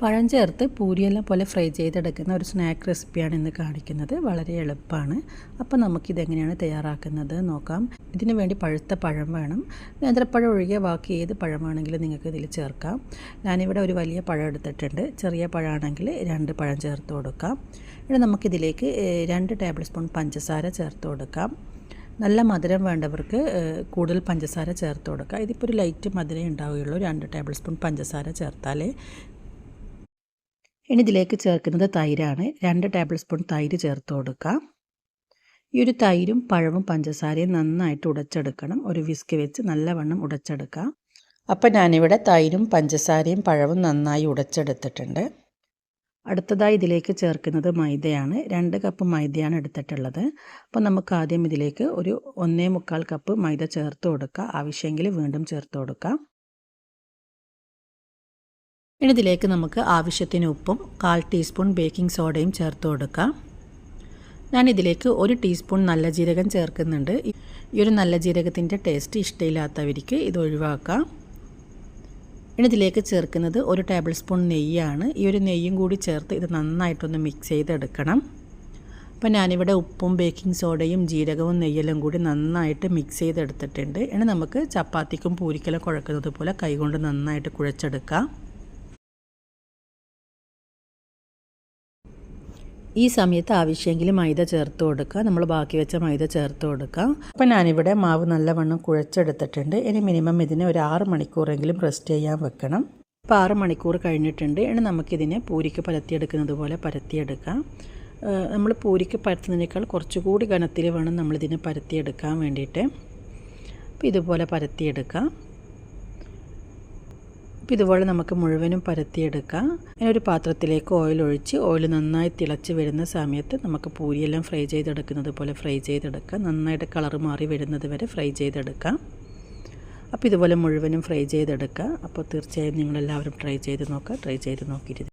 പഴം ചേർത്ത് പൂരിയെല്ലാം പോലെ ഫ്രൈ ചെയ്തെടുക്കുന്ന ഒരു സ്നാക്ക് റെസിപ്പിയാണ് ഇന്ന് കാണിക്കുന്നത്. വളരെ എളുപ്പമാണ്. അപ്പോൾ നമുക്കിതെങ്ങനെയാണ് തയ്യാറാക്കുന്നത് നോക്കാം. ഇതിനു വേണ്ടി പഴുത്ത പഴം വേണം. നേന്ത്രപ്പഴം ഒഴികെ ബാക്കി ഏത് പഴമാണെങ്കിലും നിങ്ങൾക്ക് ഇതിൽ ചേർക്കാം. ഞാനിവിടെ ഒരു വലിയ പഴം എടുത്തിട്ടുണ്ട്. ചെറിയ പഴമാണെങ്കിൽ രണ്ട് പഴം ചേർത്ത് കൊടുക്കാം. ഇവിടെ നമുക്കിതിലേക്ക് രണ്ട് ടേബിൾ സ്പൂൺ പഞ്ചസാര ചേർത്ത് കൊടുക്കാം. നല്ല മധുരം വേണ്ടവർക്ക് കൂടുതൽ പഞ്ചസാര ചേർത്ത് കൊടുക്കുക ഇതിപ്പോൾ ഒരു ലൈറ്റ് മധുരം ഉണ്ടാവുകയുള്ളൂ. രണ്ട് ടേബിൾ സ്പൂൺ പഞ്ചസാര ചേർത്താലേ ഇനി ഇതിലേക്ക് ചേർക്കുന്നത് തൈരാണ്. രണ്ട് ടേബിൾ സ്പൂൺ തൈര് ചേർത്ത് കൊടുക്കാം. ഈ ഒരു തൈരും പഴവും പഞ്ചസാരയും നന്നായിട്ട് ഉടച്ചെടുക്കണം. ഒരു വിസ്ക് വെച്ച് നല്ലവണ്ണം ഉടച്ചെടുക്കാം. അപ്പം ഞാനിവിടെ തൈരും പഞ്ചസാരയും പഴവും നന്നായി ഉടച്ചെടുത്തിട്ടുണ്ട്. അടുത്തതായി ഇതിലേക്ക് ചേർക്കുന്നത് മൈദയാണ്. രണ്ട് കപ്പ് മൈദയാണ് എടുത്തിട്ടുള്ളത്. അപ്പോൾ നമുക്ക് ആദ്യം ഇതിലേക്ക് ഒരു ഒന്നേ മുക്കാൽ കപ്പ് മൈദ ചേർത്ത് കൊടുക്കുക ആവശ്യമെങ്കിൽ വീണ്ടും ചേർത്ത് കൊടുക്കാം. ഇനി ഇതിലേക്ക് നമുക്ക് ആവശ്യത്തിന് ഉപ്പും കാൽ ടീസ്പൂൺ ബേക്കിംഗ് സോഡയും ചേർത്ത് കൊടുക്കാം. ഞാൻ ഇതിലേക്ക് ഒരു ടീസ്പൂൺ നല്ല ജീരകം ചേർക്കുന്നുണ്ട്. ഈ ഒരു നല്ല ജീരകത്തിന്റെ ടേസ്റ്റ് ഇഷ്ടമില്ലാത്തവർക്ക് ഇത് ഒഴിവാക്കാം. ഇനി ഇതിലേക്ക് ചേർക്കുന്നത് ഒരു ടേബിൾ സ്പൂൺ നെയ്യാണ്. ഈ ഒരു നെയ്യും കൂടി ചേർത്ത് ഇത് നന്നായിട്ടൊന്ന് മിക്സ് ചെയ്തെടുക്കണം. അപ്പോൾ ഞാനിവിടെ ഉപ്പും ബേക്കിംഗ് സോഡയും ജീരകവും നെയ്യെല്ലാം കൂടി നന്നായിട്ട് മിക്സ് ചെയ്തെടുത്തിട്ടുണ്ട്. ഇനി നമുക്ക് ചപ്പാത്തിക്കും പൂരിക്കലും കുഴക്കുന്നത് പോലെ കൈകൊണ്ട് നന്നായിട്ട് കുഴച്ചെടുക്കാം. ഈ സമയത്ത് ആവശ്യമെങ്കിൽ മൈദ ചേർത്ത് കൊടുക്കുക. നമ്മൾ ബാക്കി വെച്ച മൈദ ചേർത്ത് കൊടുക്കുക. അപ്പോൾ ഞാനിവിടെ മാവ് നല്ലവണ്ണം കുഴച്ചെടുത്തിട്ടുണ്ട്. ഇനി മിനിമം ഇതിനെ ഒരു ആറ് മണിക്കൂറെങ്കിലും റെസ്റ്റ് ചെയ്യാൻ വെക്കണം. അപ്പോൾ ആറ് മണിക്കൂർ കഴിഞ്ഞിട്ടുണ്ട്. ഇനി നമുക്കിതിനെ പൂരിക്ക് പരത്തിയെടുക്കുന്നത് പോലെ പരത്തിയെടുക്കാം. നമ്മൾ പൂരിക്ക് പരത്തുന്നതിനേക്കാൾ കുറച്ചുകൂടി ഘനത്തിൽ വേണം നമ്മളിതിനെ പരത്തിയെടുക്കാൻ വേണ്ടിയിട്ട്. അപ്പോൾ ഇതുപോലെ പരത്തിയെടുക്കാം. അപ്പോൾ ഇതുപോലെ നമുക്ക് മുഴുവനും പരത്തിയെടുക്കാം. ഒരു പാത്രത്തിലേക്ക് ഓയിൽ ഒഴിച്ച് ഓയിൽ നന്നായി തിളച്ച് വരുന്ന സമയത്ത് നമുക്ക് പൂരിയെല്ലാം ഫ്രൈ ചെയ്തെടുക്കുന്നത് പോലെ ഫ്രൈ ചെയ്തെടുക്കാം. നന്നായിട്ട് കളർ മാറി വരുന്നത് വരെ ഫ്രൈ ചെയ്തെടുക്കാം. അപ്പോൾ ഇതുപോലെ മുഴുവനും ഫ്രൈ ചെയ്തെടുക്കുക അപ്പോൾ തീർച്ചയായും നിങ്ങളെല്ലാവരും ട്രൈ ചെയ്ത് നോക്കുക. ട്രൈ ചെയ്ത് നോക്കിയിട്ട്